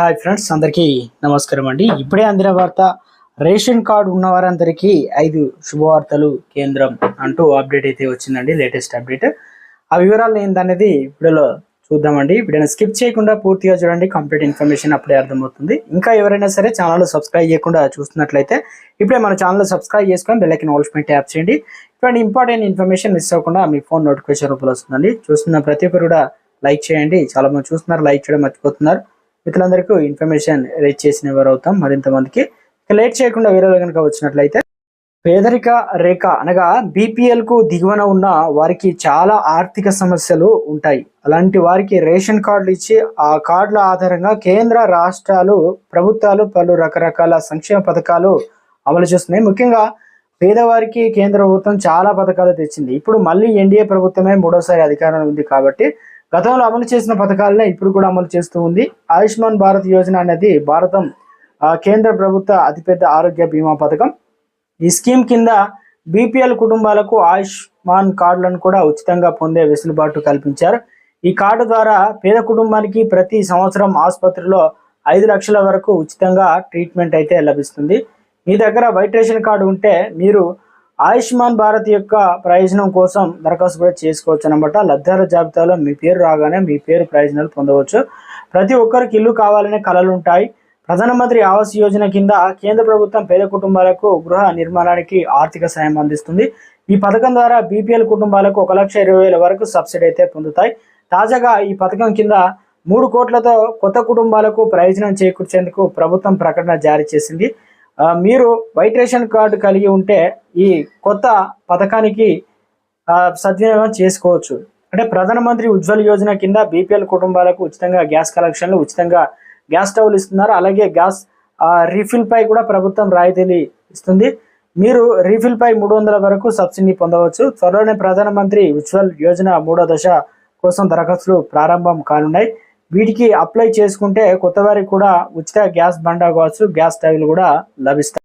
Hi friends అందరికీ నమస్కారం అండి. ఇప్పుడే అందిన వార్త రేషన్ కార్డు ఉన్న వారందరికీ ఐదు శుభవార్తలు కేంద్రం అంటూ అప్డేట్ అయితే వచ్చిందండి లేటెస్ట్ అప్డేట్. ఆ వివరాలు ఏంటనేది వీడియోలో చూద్దామండి. వీడియోని స్కిప్ చేయకుండా పూర్తిగా చూడండి కంప్లీట్ ఇన్ఫర్మేషన్ అప్పుడే అర్థమవుతుంది. ఇంకా ఎవరైనా సరే ఛానల్ సబ్స్క్రైబ్ చేయకుండా చూస్తున్నట్లయితే ఇప్పుడే మన ఛానల్ సబ్స్క్రైబ్ చేసుకొని బెల్లైకి నాలెడ్జ్మెంట్ ట్యాప్ చేయండి. ఇటువంటి ఇంపార్టెంట్ ఇన్ఫర్మేషన్ మిస్ అవ్వకుండా మీ ఫోన్ నోటిఫికేషన్ రూపంలో వస్తుందండి. చూస్తున్న ప్రతి ఒక్కరు కూడా లైక్ చేయండి. చాలా మంది చూస్తున్నారు లైక్ చేయడం మర్చిపోతున్నారు. మిత్రులందరికీ ఇన్ఫర్మేషన్ రీచ్ చేసిన వారు అవుతాం మరింత మందికి లేట్ చేయకుండా వీడియోలో కనుక వచ్చినట్లయితే పేదరిక రేఖ అనగా బీపీఎల్కు దిగువన ఉన్న వారికి చాలా ఆర్థిక సమస్యలు ఉంటాయి. అలాంటి వారికి రేషన్ కార్డులు ఇచ్చి ఆ కార్డుల ఆధారంగా కేంద్ర రాష్ట్రాలు ప్రభుత్వాలు పలు రకరకాల సంక్షేమ పథకాలు అమలు చేస్తున్నాయి. ముఖ్యంగా పేదవారికి కేంద్ర ప్రభుత్వం చాలా పథకాలు తెచ్చింది. ఇప్పుడు మళ్ళీ ఎన్డీఏ ప్రభుత్వమే మూడోసారి అధికారంలో ఉంది కాబట్టి గతంలో అమలు చేసిన పథకాలనే ఇప్పుడు కూడా అమలు చేస్తూ ఉంది. ఆయుష్మాన్ భారత్ యోజన అనేది భారతం కేంద్ర ప్రభుత్వ అతిపెద్ద ఆరోగ్య బీమా పథకం. ఈ స్కీమ్ కింద బీపీఎల్ కుటుంబాలకు ఆయుష్మాన్ కార్డులను కూడా ఉచితంగా పొందే వెసులుబాటు కల్పించారు. ఈ కార్డు ద్వారా పేద కుటుంబానికి ప్రతి సంవత్సరం ఆసుపత్రిలో ఐదు లక్షల వరకు ఉచితంగా ట్రీట్మెంట్ అయితే లభిస్తుంది. మీ దగ్గర వైట్ రేషన్ కార్డు ఉంటే మీరు ఆయుష్మాన్ భారత్ యొక్క ప్రయోజనం కోసం దరఖాస్తు కూడా చేసుకోవచ్చు అనమాట లబ్ధిదారుల జాబితాలో మీ పేరు రాగానే మీ పేరు ప్రయోజనాలు పొందవచ్చు. ప్రతి ఒక్కరికి ఇల్లు కావాలనే కళలు ఉంటాయి. ప్రధానమంత్రి ఆవాస్ యోజన కింద కేంద్ర ప్రభుత్వం పేద కుటుంబాలకు గృహ నిర్మాణానికి ఆర్థిక సాయం అందిస్తుంది. ఈ పథకం ద్వారా బీపీఎల్ కుటుంబాలకు ఒక లక్ష ఇరవై వేల వరకు సబ్సిడీ అయితే పొందుతాయి. తాజాగా ఈ పథకం కింద మూడు కోట్లతో కొత్త కుటుంబాలకు ప్రయోజనం చేకూర్చేందుకు ప్రభుత్వం ప్రకటన జారీ చేసింది. మీరు వైట్ రేషన్ కార్డు కలిగి ఉంటే ఈ కొత్త పథకానికి సద్వినియోగం చేసుకోవచ్చు. అంటే ప్రధానమంత్రి ఉజ్వల్ యోజన కింద బీపీఎల్ కుటుంబాలకు ఉచితంగా గ్యాస్ కలెక్షన్లు ఉచితంగా గ్యాస్ స్టవ్లు ఇస్తున్నారు. అలాగే గ్యాస్ రీఫిల్పై రీఫిల్ పై కూడా ప్రభుత్వం రాయితీలు ఇస్తుంది. మీరు రీఫిల్ పై మూడు వందల వరకు సబ్సిడీ పొందవచ్చు. త్వరలోనే ప్రధానమంత్రి ఉజ్వల్ యోజన మూడో దశ కోసం దరఖాస్తులు ప్రారంభం కానున్నాయి. వీటికి అప్లై చేసుకుంటే కొత్త వారికి కూడా ఉచిత గ్యాస్ బండా కావచ్చు గ్యాస్ స్టవ్లు కూడా లభిస్తాయి.